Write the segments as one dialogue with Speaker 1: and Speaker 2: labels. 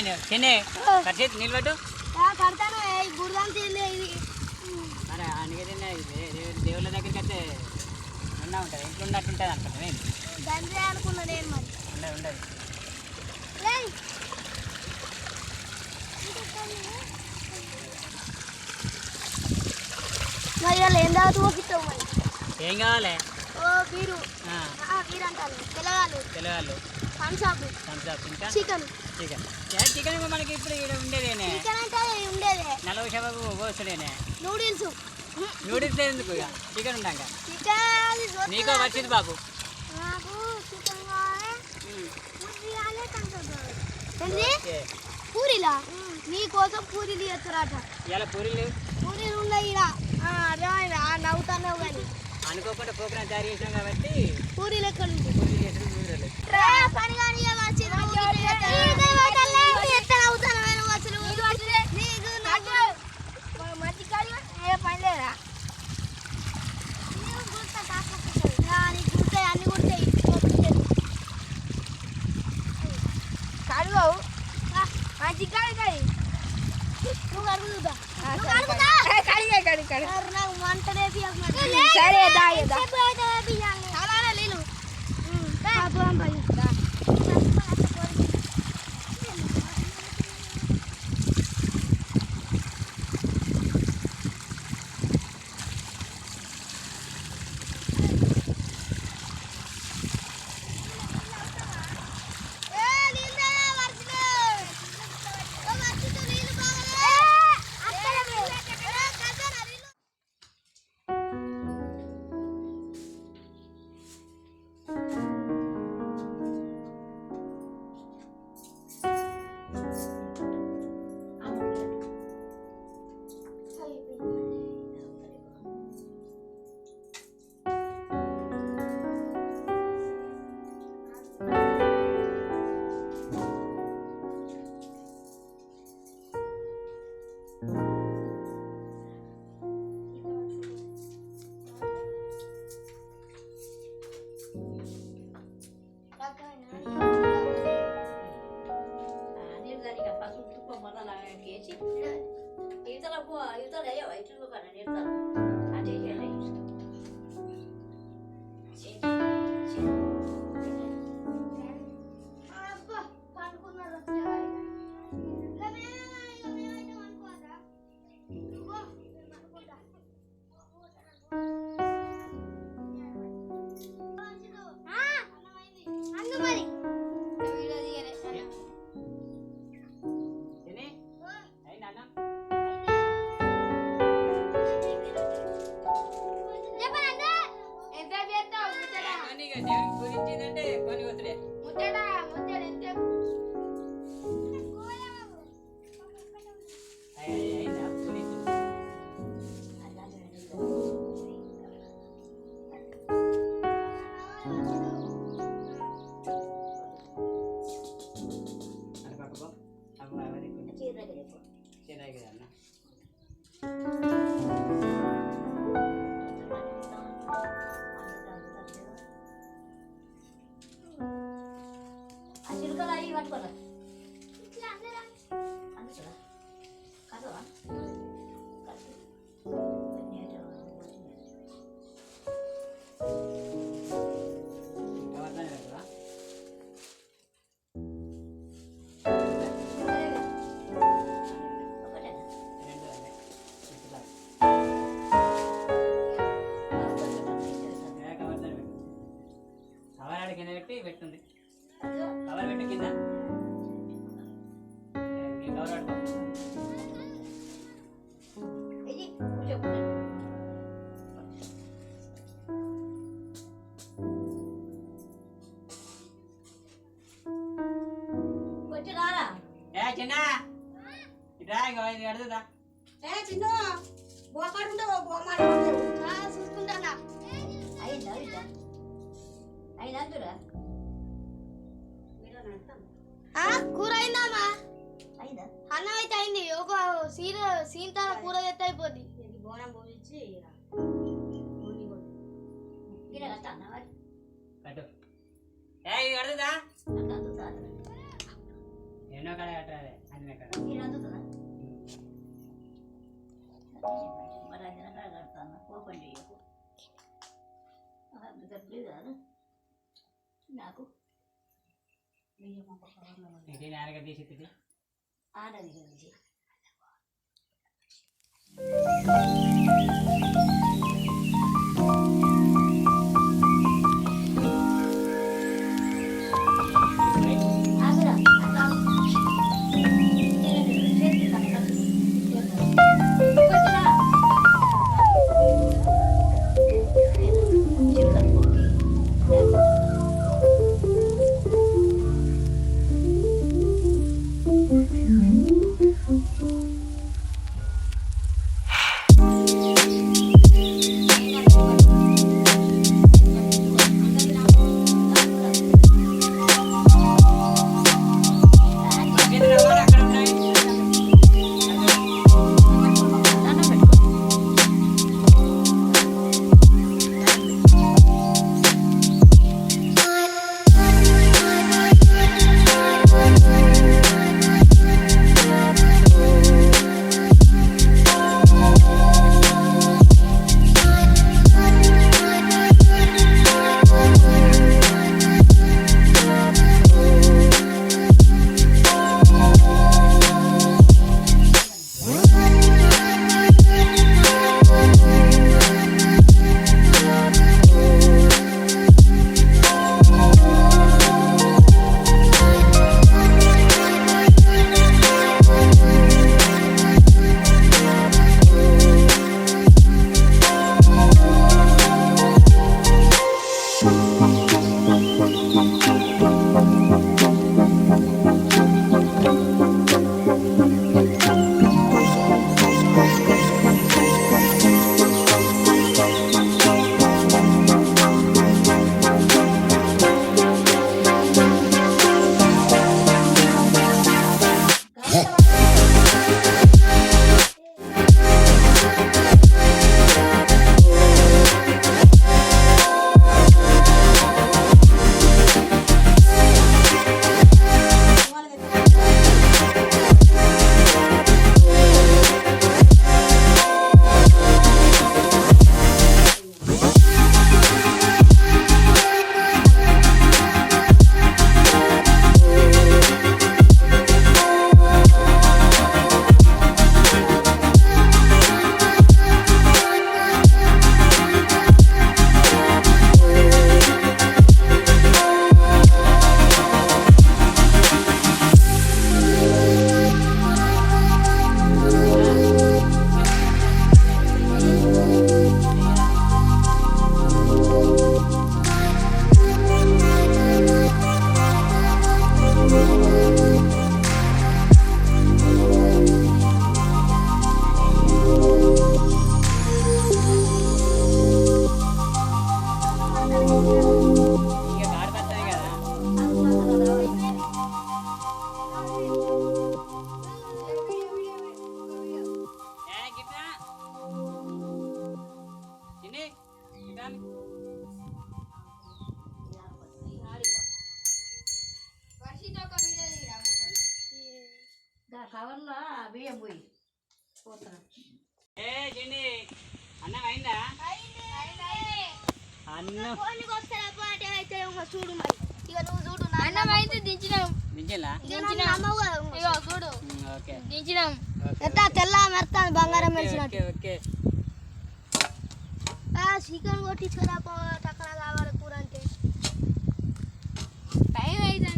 Speaker 1: చిన్నే కట్చేసి నిలబెట్టు.
Speaker 2: కడతాను. గుడిదాం ఇది.
Speaker 1: మరి అందుకే తిన్నా దేవుళ్ళ దగ్గరికి అయితే ఉన్నా ఉంటుంది. ఇంట్లో ఉన్నట్టు ఉంటుంది అనుకుంటా
Speaker 2: దండ్రి అనుకున్నా నేను మరి.
Speaker 1: ఉండదు ఉండదు.
Speaker 2: మరి వాళ్ళు ఏం తాగుతూ పోపిస్తావు మరి?
Speaker 1: ఏం కావాలి?
Speaker 2: ఓ బీరు. బీరు అంటారు. తెల్లగాలు.
Speaker 1: తెలవాలి
Speaker 2: పంచాపు
Speaker 1: థమ్స్అప్ ఇంకా?
Speaker 2: చికెన్
Speaker 1: చికెన్ ఏ చికెన్ మనకి ఇప్పుడు ఇక్కడ ఉండేదేనే?
Speaker 2: చికెన్ అంటే ఉండేదే.
Speaker 1: నలభై శాతం కోసుడేనే?
Speaker 2: నూడిల్స్
Speaker 1: నూడిల్స్ ఎందుకు ఇక? చికెన్ ఉండాక
Speaker 2: చికెన్
Speaker 1: నీకో వచ్చింది బాబు.
Speaker 2: నాకు చికెన్ కావాలి. పూరిలా నీ కోసం పూరీలు? చేస్తారట.
Speaker 1: ఇవాళ పూరీలు
Speaker 2: పూరీలు ఉన్నాయి ఇలా నవ్వుతానే కానీ
Speaker 1: అనుకోకుండా ప్రోగ్రామ్ తయారు చేసినాం కాబట్టి
Speaker 2: పూరీలు ఎక్కడ
Speaker 1: పూరీలు చేసిన అవన్నీ చిరాయి కదా అన్న ఎవరిదాన్ని
Speaker 2: కూర అయిందామా
Speaker 3: అయిందా?
Speaker 2: అన్నం అయితే అయింది. ఒక సీర సీంతాల కూర తెత్తే అయిపోద్ది.
Speaker 4: బోనం
Speaker 3: అందుతుందా
Speaker 1: ఎన్నో కడ కట్టాలి. అన్ని కడ
Speaker 3: మరి కడతాను దగ్గర కాదు నాకు
Speaker 1: ఇది నేరగా తీసి తిట్టి
Speaker 3: ఆడది గురించి పోయి పోతున్నా
Speaker 1: ఏ చిన్ని అన్నం అయిందా? అన్నం.
Speaker 2: అయితే చూడు మరి. ఇక నువ్వు చూడు అన్నం అయితే దించినాం.
Speaker 1: దించేలా?
Speaker 2: దించినాం ఇగో చూడు.
Speaker 1: ఓకే.
Speaker 2: దించినాం.
Speaker 1: ఓకే
Speaker 2: ఎంత తెల్ల మెరుస్తాను బంగారం మెరిసినట్టు.
Speaker 1: Okay okay.
Speaker 2: ఆ చికెన్ కొట్టించుకురా పో అక్కడ కావాలి కూర అంటే. టైం అవుతుంది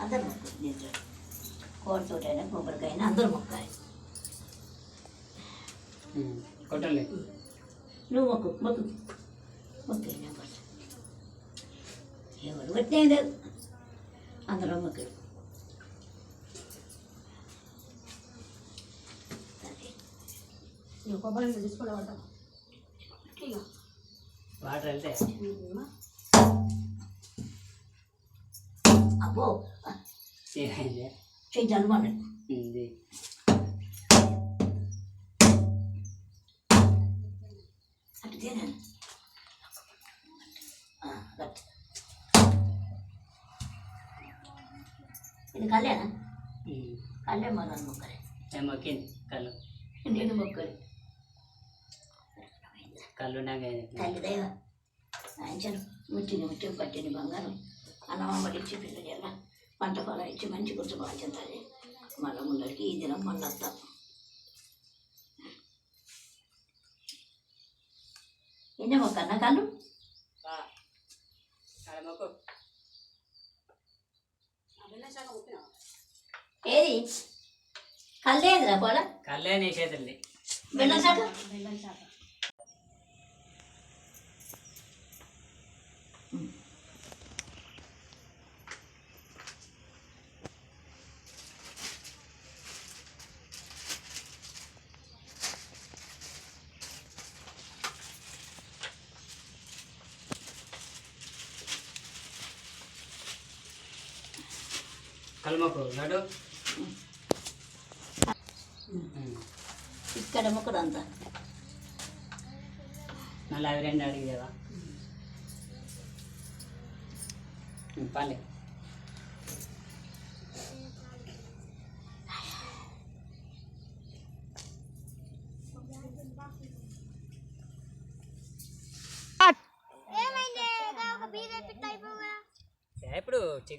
Speaker 3: అందరు మొక్కలు దీంట్లో కోడితోటైనా కొబ్బరికైనా అందరూ మొక్కాలి.
Speaker 1: కొట్టలే
Speaker 3: నువ్వు మొక్కు మొక్కు. మొక్కైనా కొట్ట ఎవరు కొట్టే లేదు. అందరూ మొక్కలు
Speaker 4: నువ్వు కొబ్బరి తీసుకుని
Speaker 1: వాటర్ వెళ్తే
Speaker 3: అబ్బో.
Speaker 1: ఏమైంది?
Speaker 3: చెయ్యి అనమాట
Speaker 1: ఉంది
Speaker 3: అటు గట్ ఇది కళ్యాణ కళ్యాణ మొదలు మొక్కలే.
Speaker 1: మొక్కింది? కళ్ళు.
Speaker 3: నేను మొక్కలు.
Speaker 1: కళ్ళు నాకు
Speaker 3: తల్లి దైవ. ఆయన ముట్టిని ముట్టి పట్టిని బంగారం. అన్నమ్మ ఇచ్చి పిల్లలు ఎలా పంట పొలం ఇచ్చి మంచి కొంచెం బాగుంటుంది మళ్ళీ ముందరికి ఈ దినం మళ్ళీ వస్తాం. మొక్కన్నా కళ్ళు?
Speaker 1: మొక్కు
Speaker 3: ఏది? కళ్ళేదిరా పోల?
Speaker 1: కళ్ళే నీ చేతుల్ని
Speaker 3: బెల్లం శాఖ
Speaker 1: మొక్కు నడు
Speaker 3: ఇక్కడ మొక్కడు అంతా
Speaker 1: మళ్ళీ అవి రెండు అడిగేవా? పర్లే.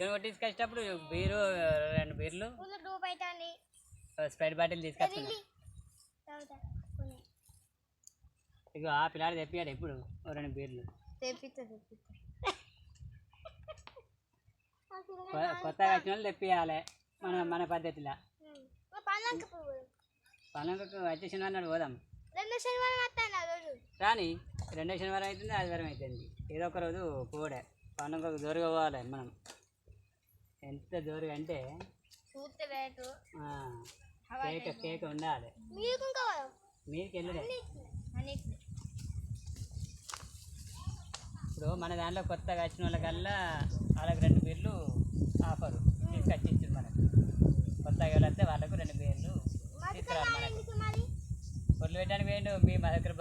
Speaker 1: చికెన్ కొట్టించుకొచ్చేటప్పుడు బీరు రెండు బీర్లు స్ప్రైట్ బాటిల్
Speaker 2: కొన్ని
Speaker 1: ఇక ఆ పిల్లాడు తెప్పియాడు ఎప్పుడు రెండు బీర్లు. కొత్తగా వచ్చిన వాళ్ళు తెప్పియాలి మన మన పద్ధతిలో.
Speaker 2: పనులకు
Speaker 1: వచ్చే శనివారం నాడు పోదాం. కానీ రెండో శనివారం అవుతుంది ఆదివారం అవుతుంది ఏదో ఒక రోజు పోడే పండుగకు దూరంగా పోవాలి మనం. ఎంత దూరంగా అంటే
Speaker 2: చూస్తే రేటు.
Speaker 1: ఆ, కేక్ కేక్ ఉండాలి.
Speaker 2: మీకు
Speaker 1: మీకు వెళ్ళడే ఇప్పుడు మన దాంట్లో కొత్తగా వచ్చిన వాళ్ళకల్లా వాళ్ళకి రెండు బీర్లు ఆఫరు. తీసుకొచ్చి ఇచ్చారు మనకు. కొత్తగా వస్తే వాళ్ళకు రెండు బీర్లు తీసుకురావాలి మనకు. పొల్లు పెట్టడానికి వేయండు మీ మా దగ్గర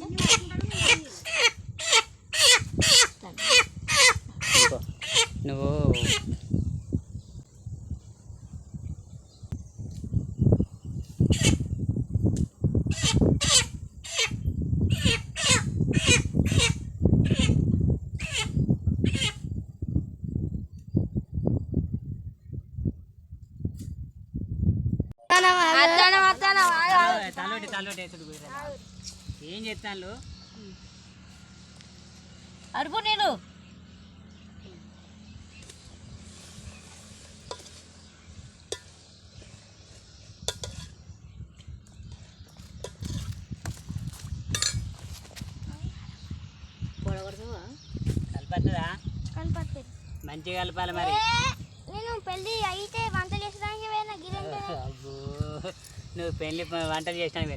Speaker 1: Ah,
Speaker 3: అరుపు నేను
Speaker 1: కలపద్దా.
Speaker 2: కనపడుతుంది
Speaker 1: మంచిగా కలపాలి మరి.
Speaker 2: నేను పెళ్ళి అయితే వంట చేసడానికి పోయినా గిరంటే
Speaker 1: అబ్బో నువ్వు పెళ్ళి ప- వంట చేసినాను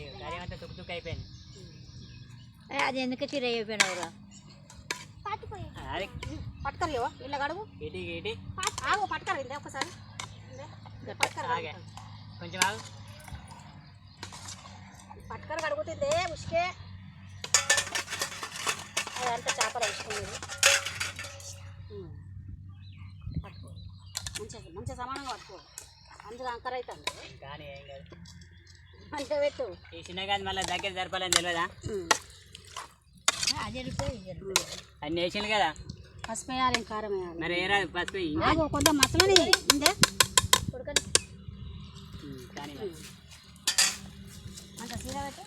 Speaker 1: అయ్యో కర్రీ అంతా తుక్కు తుక్కు అయిపోయింది.
Speaker 3: అది ఎందుకు చీర అయిపోయినావురా
Speaker 1: అది
Speaker 4: పట్టుకరియో ఇళ్ళ గడువు.
Speaker 1: ఇటీ ఇటీ
Speaker 4: ఆగు పట్టుకర ఇదే ఒకసారి. పట్టుకర
Speaker 1: ఆగే. కొంచెం ఆగు.
Speaker 4: పట్టుకర కడుగుతుందే. ఉసుకే. అదంతా చేపలు వేసుకునేది పట్టుకో. మంచిగా మంచిగా సమానంగా పట్టుకో. అందులో అంకర అవుతుంది.
Speaker 1: కానీ ఏం కాదు.
Speaker 4: అంటే పెట్టు.
Speaker 1: ఈ చిన్నగాది మళ్ళీ దగ్గర జరపాలని తెలియదా అన్ని వేసింది కదా?
Speaker 4: పసుపు వేయాలి కారం వేయాలి.
Speaker 1: మరి ఏ రాదు పసుపు
Speaker 4: కొంత మసలని ఉందే
Speaker 1: కానీ.
Speaker 4: అంత సీర పెట్టు.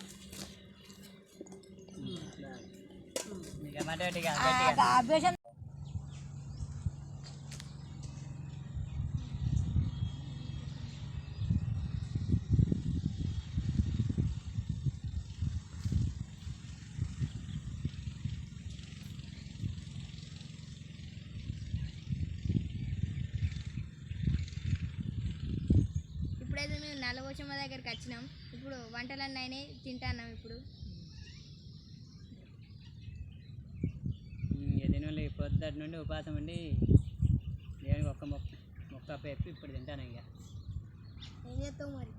Speaker 4: అభ్యాసం
Speaker 5: మేము నల్లబోచమ్మ దగ్గరికి వచ్చినాం. ఇప్పుడు వంటలన్నీ అయినాయి. తింటాన్నాం ఇప్పుడు.
Speaker 1: దీనివల్ల పొద్దుటి నుండి ఉపాసం ఉండి దేవునికి ఒక్క మొక్క మొక్క పెప్పి ఇప్పుడు తింటాను ఇక.
Speaker 5: ఏం చేస్తావు మరి?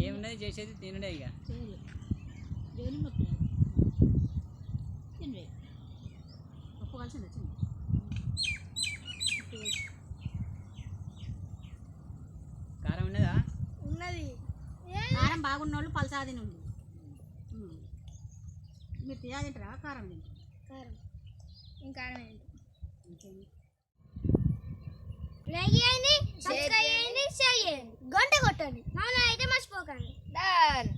Speaker 1: ఏమున్నది చేసేది తినడే ఇక
Speaker 4: దేవుని మొక్కు తిండి ఉప్పు కలిసి వచ్చింది
Speaker 1: కారం ఉన్నదా
Speaker 5: ఉన్నది
Speaker 4: కారం పలసాది నుండి మీరు తియాది తింటారా? కారం. తింటారా
Speaker 5: కారం ఇంకా లైక్ చేయండి సబ్స్క్రైబ్ చేయండి షేర్ చేయండి. గంట కొట్టండి. అయితే మర్చిపోకండి. డన్